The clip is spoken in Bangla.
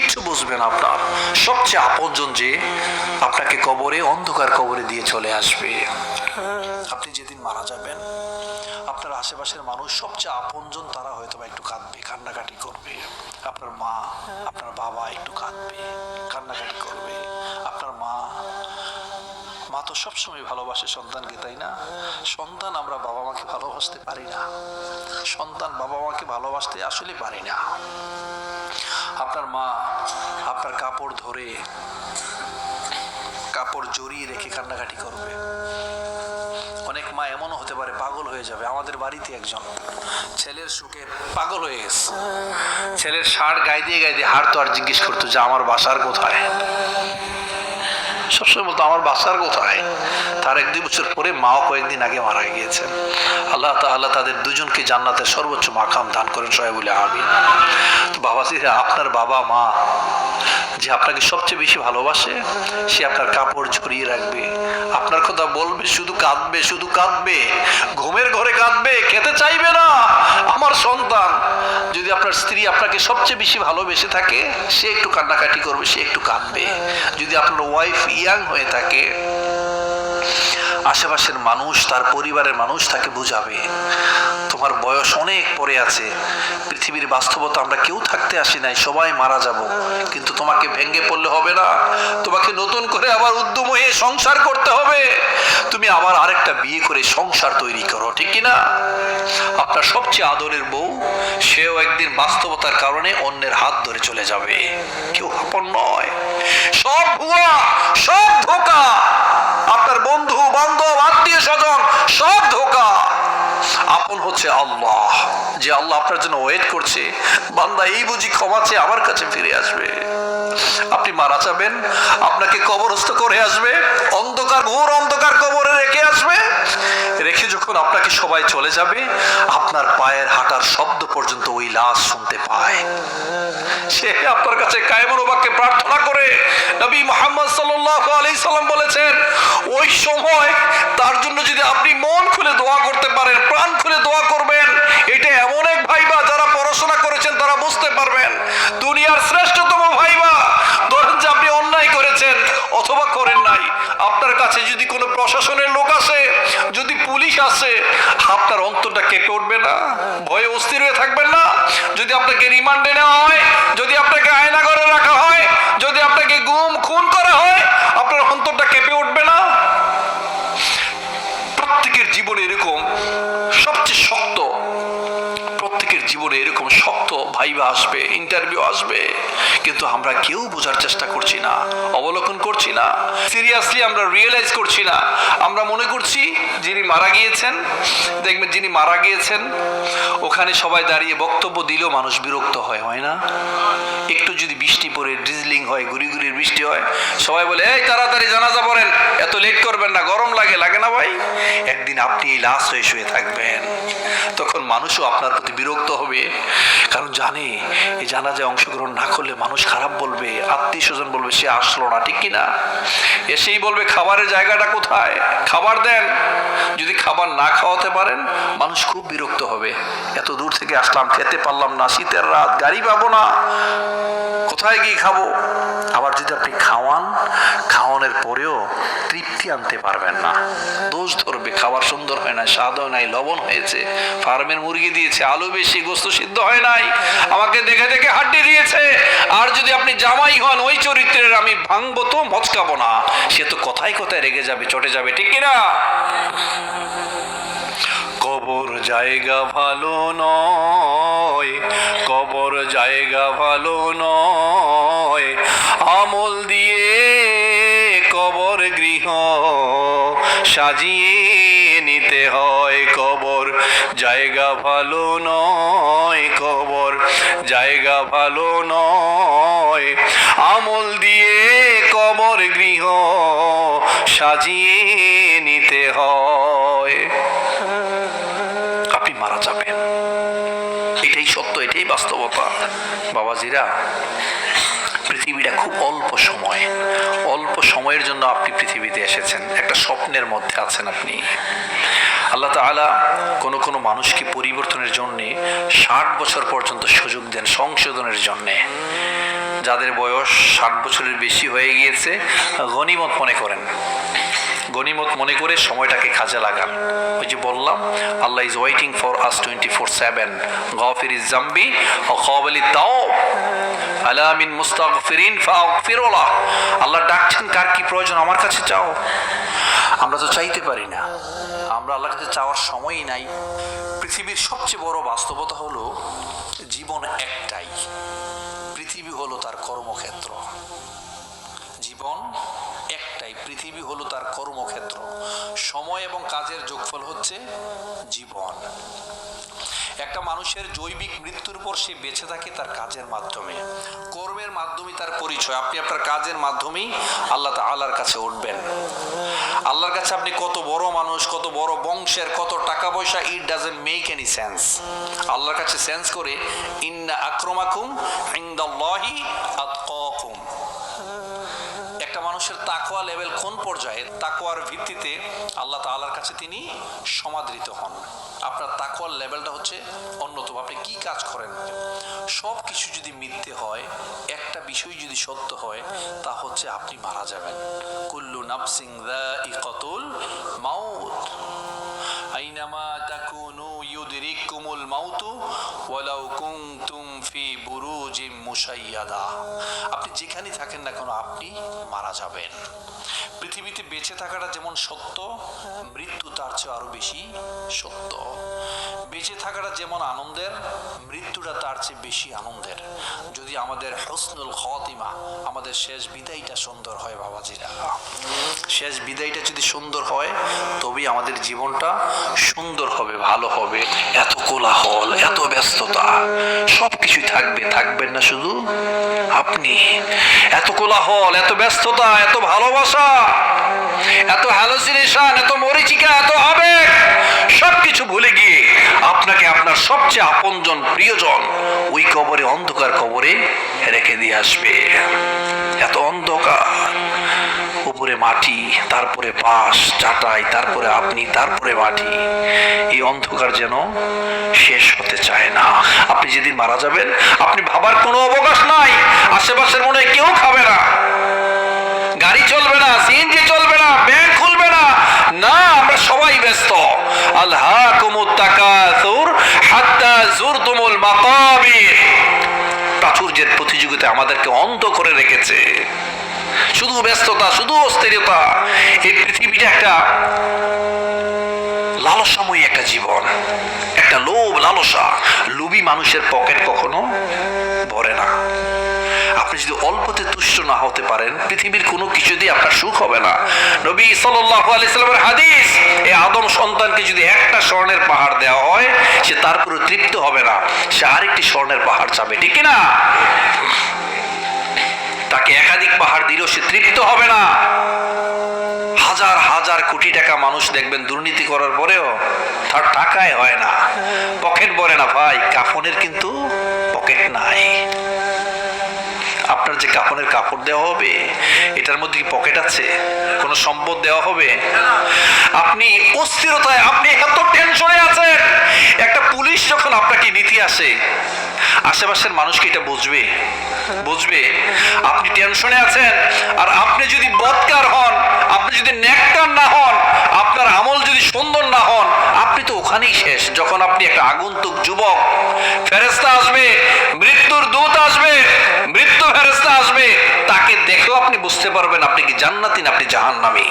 কিচ্ছু বুঝবেন আপনার। সবচেয়ে আপনজন যে আপনাকে কবরে, অন্ধকার কবরে দিয়ে চলে আসবে। আপনি যেদিন মারা যাবেন, আপনার আশেপাশের মানুষ সবচেয়ে আপনজন তারা হয়তো বা একটু কাঁদবে, কান্নাকাটি করবে। আপনার মা, আপনার বাবা একটু কাঁদবে, কান্নাকাটি করবে। আপনার মা মা তো সবসময় ভালোবাসে সন্তানকে, তাই না? সন্তান আমরা বাবা মাকে ভালোবাসতে পারি না। সন্তান বাবা মাকে ভালোবাসতে আসলে পারি না। আপনার মা আপনার কাপড় ধরে কাপড় জড়িয়ে রেখে কান্নাকাটি করবে। অনেক মা এমনও হতে পারে, পাগল হয়ে যাবে। আমাদের বাড়িতে একজন ছেলের সুখে পাগল হয়ে গেছে। ছেলের সার গায়ে দিয়ে গায়ে দিয়ে হাড় তো আর জিজ্ঞেস করতো যে, আমার বাসার কোথায়? সবসময় বলতো আমার বাচ্চার কোথায়? তার এক দুই বছর পরে মাও কয়েকদিন আগে মারা গিয়েছেন আল্লাহ আল্লাহ তাদের দুজনকে জান্নাতের সর্বোচ্চ মাকাম দান করেন, সবাই বলে আমি তো বাবা, আপনার বাবা, মা যে আপনাকে সবচেয়ে বেশি ভালোবাসে, সে আপনার কাপড় ঝরিয়ে রাখবে। আপনার কথা বলবে, শুধু কাঁদবে শুধু কাঁদবে। ঘুমের ঘরে কাঁদবে, খেতে চাইবে না। আমার সন্তান, যদি আপনার স্ত্রী আপনাকে সবচেয়ে বেশি ভালোবেসে থাকে, সে একটু কান্নাকাটি করবে, সে একটু কাঁদবে। যদি আপনার ওয়াইফ ইয়াং হয়ে থাকে আশেপাশের মানুষ, তার পরিবারের মানুষ তাকে বুঝাবে। তোমার বয়স অনেক পরে আছে। পৃথিবীর বাস্তবতা আমরা কেউ থাকতে আসি নাই, সবাই মারা যাব। কিন্তু তোমাকে ভেঙে পড়লে হবে না। তোমাকে নতুন করে আবার উদ্যম হয়ে সংসার করতে হবে। তুমি আবার আরেকটা বিয়ে করে সংসার তৈরি করো, ঠিক কি না? আপনার সবচেয়ে আদরের বউ, সেও একদিন বাস্তবতার কারণে অন্যের হাত ধরে চলে যাবে। কেউ আপন নয়। সব ভুয়া, সব ধোকা। বন্ধু বান্ধব আত্মীয় স্বজন সব ধোকা। আপন হচ্ছে আল্লাহ। যে আল্লাহ আপনার জন্য ওয়েট করছে, বান্দা এই বুঝি ক্ষমা চেয়ে আমার কাছে ফিরে আসবে। আপনি মারা যাবেন, আপনাকে কবরস্থ করে আসবে, অন্ধকার, ঘোর অন্ধকার কবরে রেখে আসবে। রেখে যখন আপনাকে সবাই চলে যাবে, আপনার পায়ের হাঁটার শব্দ পর্যন্ত ওই লাশ শুনতে পায়। সে আপনার কাছে কায়মন বাক্যে প্রার্থনা করে, নবী মোহাম্মদ সাল্লাল্লাহু আলাইহি সাল্লাম বলেছেন, ওই সময় তার জন্য যদি আপনি মন খুলে দোয়া করতে পারেন প্রাণ খুলে দোয়া করবেন। এটা এমন এক ভাইবা যারা পড়াশোনা করেছেন, তারা বুঝতে পারবেন। দুনিয়ার শ্রেষ্ঠতম ভাইবা, ধরেন যে আপনি অন্যায় করেছেন অথবা করেন নাই। আপনার কাছে যদি কোনো প্রশাসনের লোক আসে, যদি পুলিশ আসে, আপনার অন্তরটা কেঁপে উঠবে না? ভয়ে অস্থির হয়ে থাকবেন না? যদি আপনাকে রিমান্ডে নেওয়া হয়, যদি আপনাকে আয়না আয়নাগরে রাখা হয়, যদি আপনাকে গুম, খুন করা হয় ভাইবা আসবে ইন্টারভিউ আসবে। কিন্তু আমরা কেউ বোঝার চেষ্টা করছি না, অবলোকন করছি না। সিরিয়াসলি আমরা রিয়েলাইজ করছি না। আমরা মনে করছি যিনি মারা গিয়েছেন, দেখবেন যিনি মারা গিয়েছেন, ওখানে সবাই দাঁড়িয়ে বক্তব্য দিলেও মানুষ বিরক্ত হয় হয় না? একটু যদি বৃষ্টি পড়ে ড্রিজলিং হয় গুড়ি গুড়ির বৃষ্টি হয়, সবাই বলে, এই তাড়াতাড়ি জানাজা পড়েন, এত লেট করবেন না, গরম লাগে লাগে না ভাই? একদিন আপনি এই লাশ হয়ে শুয়ে থাকবেন। তখন মানুষও আপনার প্রতি বিরক্ত হবে। কারণ জানে, এই জানাজায় অংশগ্রহণ না করলে মানুষ খারাপ বলবে আত্মীয় স্বজন বলবে, সে আসলো না, ঠিক কিনা? এসেই বলবে, খাবারের জায়গাটা কোথায়? খাবার দেন। যদি খাবার না খাওয়াতে পারেন, মানুষ খুব বিরক্ত হবে। এত দূর থেকে আসলাম, খেতে পারলাম না, শীতের রাত, গাড়ি পাবো না। কোথায় গিয়ে খাব? আবার যদি আপনি খাওয়ান, খাওয়ানোর পরেও তৃপ্তি আনতে পারবেন না। দোষ ধরবে, খাবার সুন্দর হয় না স্বাদ হয় নাই, লবণ হয়েছে। ফার্মের মুরগি দিয়েছে, আলু বেশি, গোস্ত সিদ্ধ হয় নাই। আমাকে দেখে দেখে হাড্ডি দিয়েছে। আর যদি আপনি জামাই হন, ওই চরিত্রের আমি ভাঙবো তো মচকাবো না। সে তো কথায় কথায় রেগে যাবে, চটে যাবে, ঠিক কিনা? কবর জায়গা ভালো নয় ভালো নয়। আমল দিয়ে কবর গৃহ সাজিয়ে নিতে হয় কবর। জায়গা ভালো নয় কবর, জায়গা ভালো নয়। আমল দিয়ে কবর গৃহ সাজিয়ে নিতে হয়। আপনি মারা যাবেন। বাস্তবতা। বাবাজিরা, পৃথিবীটা খুব অল্প সময়। অল্প সময়ের জন্য আপনি পৃথিবীতে এসেছেন। একটা স্বপ্নের মধ্যে আছেন আপনি। আল্লাহ তাআলা কোনো কোনো মানুষকে পরিবর্তনের জন্যে ষাট বছর পর্যন্ত সুযোগ দেন সংশোধনের জন্যে। যাদের বয়স ষাট বছরের বেশি হয়ে গিয়েছে, গনিমত মনে করেন। গনিমত মনে করে সময়টাকে কাজে লাগান। ওই যে বললাম, আল্লাহ is waiting for us twenty four seven গফির ইজ জাম্বি, ও কবলি তাও আলামিন মুস্তাগফিরিন ফাগফিরুল্লাহ আল্লাহ ডাকছেন, কার কি প্রয়োজন আমার কাছে চাও? আমরা তো চাইতে পারি না। আমরা আল্লাহর কাছে চাওয়ার সময়ই নাই। পৃথিবীর সবচেয়ে বড় বাস্তবতা হলো জীবন একটাই। পৃথিবী হলো তার কর্মক্ষেত্র। জীবন একটাই, পৃথিবী হলো তার কর্মক্ষেত্র। সময় এবং কাজের যোগফল হচ্ছে জীবন। একটা মানুষের জৈবিক মৃত্যুর পর সে বেঁচে থাকে তার কাজের মাধ্যমে। কর্মের মাধ্যমে তার পরিচয়। আপনি আপনার কাজের মাধ্যমেই আল্লাহ আল্লাহর কাছে উঠবেন। আল্লাহর কাছে আপনি কত বড় মানুষ, কত বড় বংশের, কত টাকা পয়সা it doesn't make any sense আল্লাহর কাছে সেন্স করে, ইন্না আক্রমাকুম ইন্দাল্লাহি আতকাকুম। মানুষের তাকোয়া লেভেল কোন পর্যায়ে তাকোয়ার ভিত্তিতে আল্লাহ তাআলার কাছে তিনি সমাদৃত হন। আপনার তাকোয়ার লেভেলটা হচ্ছে অন্যতম। আপনি কি কাজ করেন? সব কিছু যদি মিথ্যে হয়, একটা বিষয় যদি সত্য হয়, তা হচ্ছে আপনি মারা যাবেন। কুল্লু নাফসিং ইকতুল মাউত। আইনামা তাকুনু ইউদরিকুমুল মাউতু ওয়ালাউ ফি আপনি যেখানে থাকেন না কেন আপনি মারা যাবেন। পৃথিবীতে বেঁচে থাকাটা যেমন সত্য, মৃত্যু তার চেয়ে আরও বেশি সত্য। বেঁচে থাকাটা যেমন আনন্দের, মৃত্যুটা তার চেয়ে বেশি আনন্দের। যদি আমাদের হসনুল খতিমা আমাদের শেষ বিদায়টা সুন্দর হয় বাবাজিরা। শেষ বিদায়টা যদি সুন্দর হয়, তবেই আমাদের জীবনটা সুন্দর হবে, ভালো হবে। এত কোলাহল, এত ব্যস্ততা সব কিছুই থাকবে, থাকবেন না শুধু আপনি। এত কোলাহল, এত ব্যস্ততা, এত ভালোবাসা, এত হ্যালোসিনেশন এত মরিচিকা, এত আবেগ। আপনার সবচেয়ে আপনজন প্রিয়জন ওই কবরে অন্ধকার কবরে রেখে দিয়ে আসবে। এত অন্ধকার। উপরে মাটি, তারপরে বাঁশ, চাটাই, তারপরে আপনি, তারপরে মাটি। এই অন্ধকার যেন শেষ হতে চায় না। আপনি যেদিন মারা যাবেন, আপনি ভাবার কোনো অবকাশ নাই। আশেপাশের মনে কেউ খাবে না। গাড়ি চলবে না, সিএনজি চলবে না, ব্যাংক খুলবে না। না, আমরা সবাই ব্যস্ত। আল্লাহ কুমুত্তাকাসুর হাত্তা জুরতুমুল মাকাবির প্রাচুর্যের প্রতিযোগিতা আমাদেরকে অন্ধ করে রেখেছে। শুধু ব্যস্ততা, শুধু অস্থিরতা। এই পৃথিবীটা একটা লালসাময়ী একটা জীবন, একটা লোভ লালসা। লোভী মানুষের পকেট কখনো ভরে না। যদি অল্পতে তুষ্ট না হতে পারেন, পৃথিবীর কোনো কিছু দিয়ে আপনার সুখ হবে না। নবী সাল্লাল্লাহু আলাইহি হাদিস, এই আদম সন্তানকে যদি একটা স্বর্ণের পাহাড় দেওয়া হয়, সে তারপরে তৃপ্ত হবে না। সে আরেকটি স্বর্ণের পাহাড় চাবে, ঠিক না তাকে একাধিক পাহাড় দিলেও সে তৃপ্ত হবে না। হাজার হাজার কোটি টাকা মানুষ দেখবেন দুর্নীতি করার পরেও তার টাকায় হয় না। পকেট ভরে না, ভাই, কাফনের কিন্তু পকেট নাই। আপনার যে কাপড়ের কাপড় দেওয়া হবে, এটার মধ্যে কি পকেট আছে? কোনো সম্পদ দেওয়া হবে? আপনি অস্থিরতায়, আপনি এত টেনশনে আছেন। একটা পুলিশ যখন আপনাকে নিতে আসে, আশেপাশের মানুষ কি এটা বুঝবে? বুঝবে? আপনি টেনশনে আছেন, আর আপনি যদি বৎকার হন, আপনি যদি নেককার না হন, আপনার আমল যদি সুন্দর না হন, আপনি তো ওখানেই শেষ। যখন আপনি একটা আগন্তুক যুবক ফেরেস্তা আসবে, মৃত্যুর দূত আসবে ফেরেস্তা আসবে তাকে দেখেও আপনি বুঝতে পারবেন আপনি কি জান্নাতিন আপনি জাহান্নামী।